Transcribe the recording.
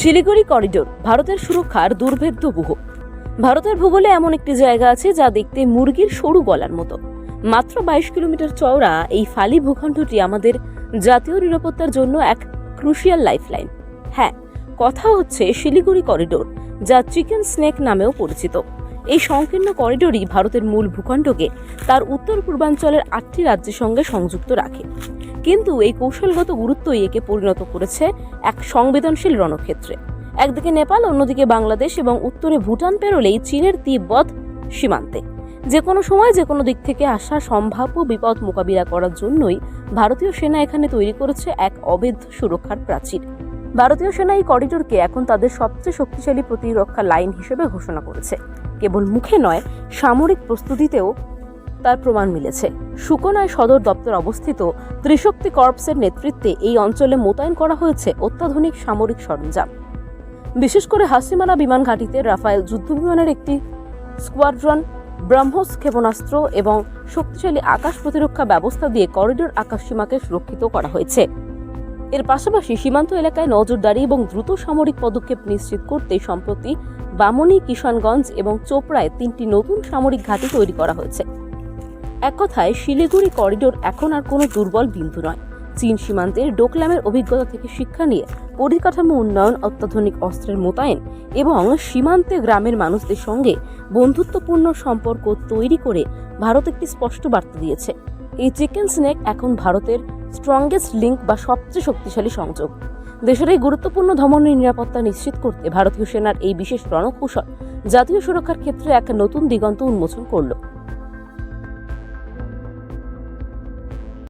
Siliguri corridor, ভারতের সুরক্ষার দুর্ভেদ্য গুহ। ভারতের ভূগোলে এমন একটি জায়গা আছে যা দেখতে মুরগির সরু গলার মতো। মাত্র বাইশ কিলোমিটার চওড়া এই ফালি ভূখণ্ডটি আমাদের জাতীয় নিরাপত্তার জন্য এক ক্রুশিয়াল লাইফলাইন হ্যাঁ কথা হচ্ছে শিলিগুড়ি করিডোর, যা চিকেন স্নেক নামেও পরিচিত। এই সংকীর্ণ করিডোরই ভারতের মূল ভূখণ্ডকে তার উত্তর পূর্বাঞ্চলের আটটি রাজ্যের সঙ্গে সংযুক্ত রাখে। কিন্তু এই কৌশলগত গুরুত্বই একে পরিণত করেছে এক সংবেদনশীল রণক্ষেত্রে। একদিকে নেপাল, অন্যদিকে বাংলাদেশ এবং উত্তরে ভুটান পেরোলেই চীনের তিব্বত সীমান্তে। যে কোনো সময় যে কোনো দিক থেকে আসা সম্ভাব্য বিপদ মোকাবিলা করার জন্যই ভারতীয় সেনা এখানে তৈরি করেছে এক অবৈধ সুরক্ষার প্রাচীর। ভারতীয় সেনা এই করিডোরকে এখন তাদের সবচেয়ে শক্তিশালী প্রতিরক্ষা লাইন হিসেবে ঘোষণা করেছে। কেবল মুখে নয়, সামরিক প্রস্তুতিতেও তার প্রমাণ মিলেছে। সুকনায় সদর দপ্তর অবস্থিত ত্রিশক্তি কর্পসের নেতৃত্বে এই অঞ্চলে মোতায়েন করা হয়েছে অত্যাধুনিক সামরিক সরঞ্জাম। বিশেষ করে হাসিমানা বিমান ঘাঁটিতে রাফায়েল যুদ্ধবিমানের একটি স্কোয়াড্রন, ব্রহ্মস ক্ষেপণাস্ত্র এবং শক্তিশালী আকাশ প্রতিরক্ষা ব্যবস্থা দিয়ে করিডোর আকাশসীমাকে সুরক্ষিত করা হয়েছে। এর পাশাপাশি সীমান্ত এলাকায় নজরদারি এবং দ্রুত সামরিক পদক্ষেপ নিশ্চিত করতে সম্প্রতি বামনী, কিষানগঞ্জ এবং চোপড়ায় তিনটি নতুন সামরিক ঘাঁটি তৈরি করা হয়েছে। এক কথায়, শিলিগুড়ি করিডোর এখন আর কোনো দুর্বল বিন্দু নয়। চীন সীমান্তের ডোকলামের অভিজ্ঞতা থেকে শিক্ষা নিয়ে পরিকাঠামো উন্নয়ন, অত্যাধুনিক অস্ত্রের মোতায়েন এবং সীমান্তে গ্রামের মানুষদের সঙ্গে বন্ধুত্বপূর্ণ সম্পর্ক তৈরি করে ভারত একটি স্পষ্ট বার্তা দিয়েছে। এই চিকেন স্নেক এখন ভারতের স্ট্রংগেস্ট লিঙ্ক বা সবচেয়ে শক্তিশালী সংযোগ। দেশের এই গুরুত্বপূর্ণ ধমনের নিরাপত্তা নিশ্চিত করতে ভারতীয় সেনার এই বিশেষ রণকৌশল জাতীয় সুরক্ষার ক্ষেত্রে এক নতুন দিগন্ত উন্মোচন করল।